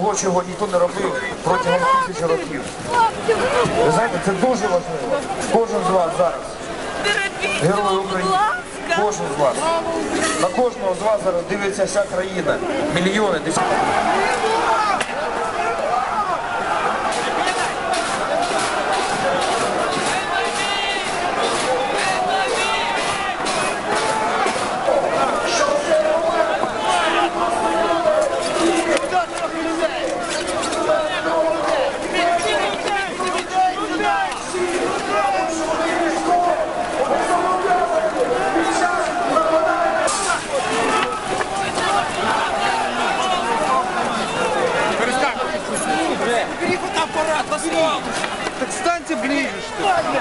того, чого ніхто не робив протягом тисячі років. Ви знаєте, це дуже важливо. Кожен з вас зараз, герой України, кожен з вас. На кожного з вас зараз дивиться вся країна, мільйони, десятки. Фотоаппарат, посмотришь. Так станьте ближе, что ли.